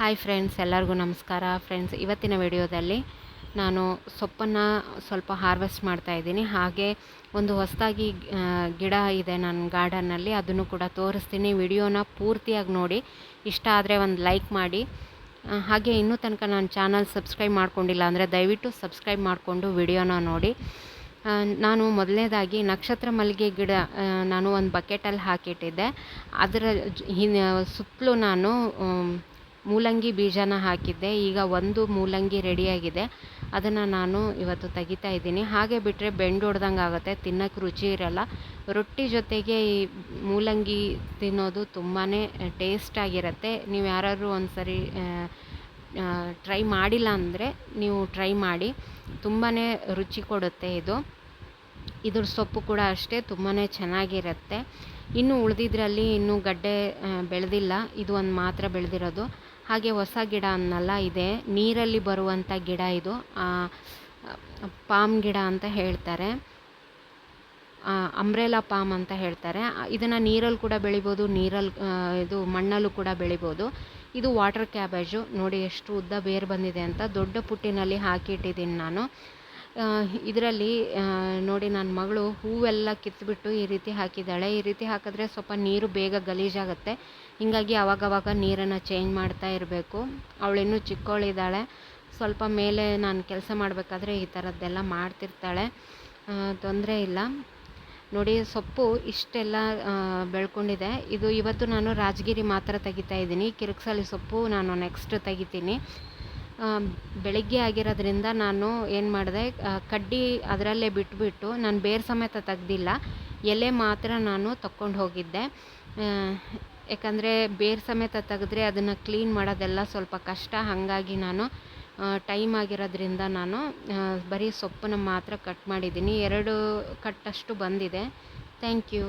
Hi friends ಎಲ್ಲರಿಗೂ ನಮಸ್ಕಾರ. Friends ಇವತ್ತಿನ ವಿಡಿಯೋದಲ್ಲಿ ನಾನು ಸೊಪ್ಪನ್ನು ಸ್ವಲ್ಪ ಹಾರ್ವೆಸ್ಟ್ ಮಾಡ್ತಾ ಇದ್ದೀನಿ. ಹಾಗೆ ಒಂದು ಹೊಸದಾಗಿ ಗಿಡ ಇದೆ ನನ್ನ ಗಾರ್ಡನ್ನಲ್ಲಿ ಅದನ್ನು ಕೂಡ ತೋರಿಸ್ತೀನಿ. ವಿಡಿಯೋನ ಪೂರ್ತಿಯಾಗಿ ನೋಡಿ. ಇಷ್ಟ ಆದರೆ ಒಂದು ಲೈಕ್ ಮಾಡಿ. ಹಾಗೆ ಇನ್ನೂ ತನಕ ನನ್ನ ಚಾನಲ್ ಸಬ್ಸ್ಕ್ರೈಬ್ ಮಾಡ್ಕೊಂಡಿಲ್ಲ ಅಂದರೆ ದಯವಿಟ್ಟು ಸಬ್ಸ್ಕ್ರೈಬ್ ಮಾಡಿಕೊಂಡು ವಿಡಿಯೋನ ನೋಡಿ. ನಾನು ಮೊದಲನೇದಾಗಿ ನಕ್ಷತ್ರ ಮಲ್ಲಿಗೆ ಗಿಡ ನಾನು ಒಂದು ಬಕೆಟಲ್ಲಿ ಹಾಕಿಟ್ಟಿದ್ದೆ. ಅದರ ಸುತ್ತಲೂ ನಾನು ಮೂಲಂಗಿ ಬೀಜನ ಹಾಕಿದ್ದೆ. ಈಗ ಒಂದು ಮೂಲಂಗಿ ರೆಡಿಯಾಗಿದೆ. ಅದನ್ನು ನಾನು ಇವತ್ತು ತೆಗಿತಾ ಇದ್ದೀನಿ. ಹಾಗೆ ಬಿಟ್ಟರೆ ಬೆಂಡು ಹೊಡ್ದಂಗೆ ಆಗುತ್ತೆ ತಿನ್ನೋಕ್ಕೆ ರುಚಿ ಇರಲ್ಲ. ರೊಟ್ಟಿ ಜೊತೆಗೆ ಈ ಮೂಲಂಗಿ ತಿನ್ನೋದು ತುಂಬಾ ಟೇಸ್ಟಾಗಿರುತ್ತೆ ನೀವು ಯಾರಾದರೂ ಒಂದು ಸರಿ ಟ್ರೈ ಮಾಡಿಲ್ಲ ಅಂದರೆ ನೀವು ಟ್ರೈ ಮಾಡಿ. ತುಂಬಾ ರುಚಿ ಕೊಡುತ್ತೆ ಇದು. ಇದ್ರ ಸೊಪ್ಪು ಕೂಡ ಅಷ್ಟೇ ತುಂಬಾ ಚೆನ್ನಾಗಿರುತ್ತೆ. ಇನ್ನು ಉಳಿದಿದ್ರಲ್ಲಿ ಇನ್ನೂ ಗಡ್ಡೆ ಬೆಳೆದಿಲ್ಲ. ಇದು ಒಂದು ಮಾತ್ರ ಬೆಳೆದಿರೋದು. ಹಾಗೆ ಹೊಸ ಗಿಡ ಅನ್ನಲ್ಲ, ಇದೆ ನೀರಲ್ಲಿ ಬರುವಂಥ ಗಿಡ ಇದು. ಪಾಮ್ ಗಿಡ ಅಂತ ಹೇಳ್ತಾರೆ. ಅಂಬ್ರೆಲಾ ಪಾಮ್ ಅಂತ ಹೇಳ್ತಾರೆ. ಇದನ್ನು ನೀರಲ್ಲಿ ಕೂಡ ಬೆಳಿಬೋದು ನೀರಲ್ಲಿ ಇದು ಮಣ್ಣಲ್ಲೂ ಕೂಡ ಬೆಳಿಬೋದು. ಇದು ವಾಟರ್ ಕ್ಯಾಬೇಜು. ನೋಡಿ ಎಷ್ಟು ಉದ್ದ ಬೇರು ಬಂದಿದೆ ಅಂತ. ದೊಡ್ಡ ಪುಟ್ಟಿನಲ್ಲಿ ಹಾಕಿಟ್ಟಿದ್ದೀನಿ ನಾನು. ಇದರಲ್ಲಿ ನೋಡಿ ನನ್ನ ಮಗಳು ಹೂವೆಲ್ಲ ಕಿತ್ತುಬಿಟ್ಟು ಈ ರೀತಿ ಹಾಕಿದ್ದಾಳೆ. ಈ ರೀತಿ ಹಾಕಿದ್ರೆ ಸ್ವಲ್ಪ ನೀರು ಬೇಗ ಗಲೀಜಾಗುತ್ತೆ. ಹೀಗಾಗಿ ಅವಾಗವಾಗ ನೀರನ್ನು ಚೇಂಜ್ ಮಾಡ್ತಾ ಇರಬೇಕು. ಅವಳಿನ್ನೂ ಚಿಕ್ಕವಳಿದ್ದಾಳೆ ಸ್ವಲ್ಪ ಮೇಲೆ ನಾನು ಕೆಲಸ ಮಾಡಬೇಕಾದ್ರೆ ಈ ಥರದ್ದೆಲ್ಲ ಮಾಡ್ತಿರ್ತಾಳೆ. ತೊಂದರೆ ಇಲ್ಲ. ನೋಡಿ, ಸೊಪ್ಪು ಇಷ್ಟೆಲ್ಲ ಬೆಳ್ಕೊಂಡಿದೆ. ಇದು ಇವತ್ತು ನಾನು ರಾಜಗಿರಿ ಮಾತ್ರ ತೆಗಿತಾ ಇದ್ದೀನಿ. ಕಿರಕ್ಸಾಲಿ ಸೊಪ್ಪು ನಾನು ನೆಕ್ಸ್ಟ್ ತೆಗಿತೀನಿ. ಬೆಳಿಗ್ಗೆ ಆಗಿರೋದ್ರಿಂದ ನಾನು ಏನು ಮಾಡಿದೆ ಕಡ್ಡಿ ಅದರಲ್ಲೇ ಬಿಟ್ಬಿಟ್ಟು ನಾನು ಬೇರೆ ಸಮೇತ ತೆಗ್ದಿಲ್ಲ, ಎಲೆ ಮಾತ್ರ ನಾನು ತಕ್ಕೊಂಡು ಹೋಗಿದ್ದೆ. ಯಾಕಂದರೆ ಬೇರೆ ಸಮೇತ ತೆಗೆದ್ರೆ ಅದನ್ನು ಕ್ಲೀನ್ ಮಾಡೋದೆಲ್ಲ ಸ್ವಲ್ಪ ಕಷ್ಟ, ಹಾಗಾಗಿ ನಾನು ಟೈಮ್ ಆಗಿರೋದ್ರಿಂದ ನಾನು ಬರೀ ಸೊಪ್ಪನ್ನು ಮಾತ್ರ ಕಟ್ ಮಾಡಿದ್ದೀನಿ. ಎರಡು ಕಟ್ಟಷ್ಟು ಬಂದಿದೆ. Thank you.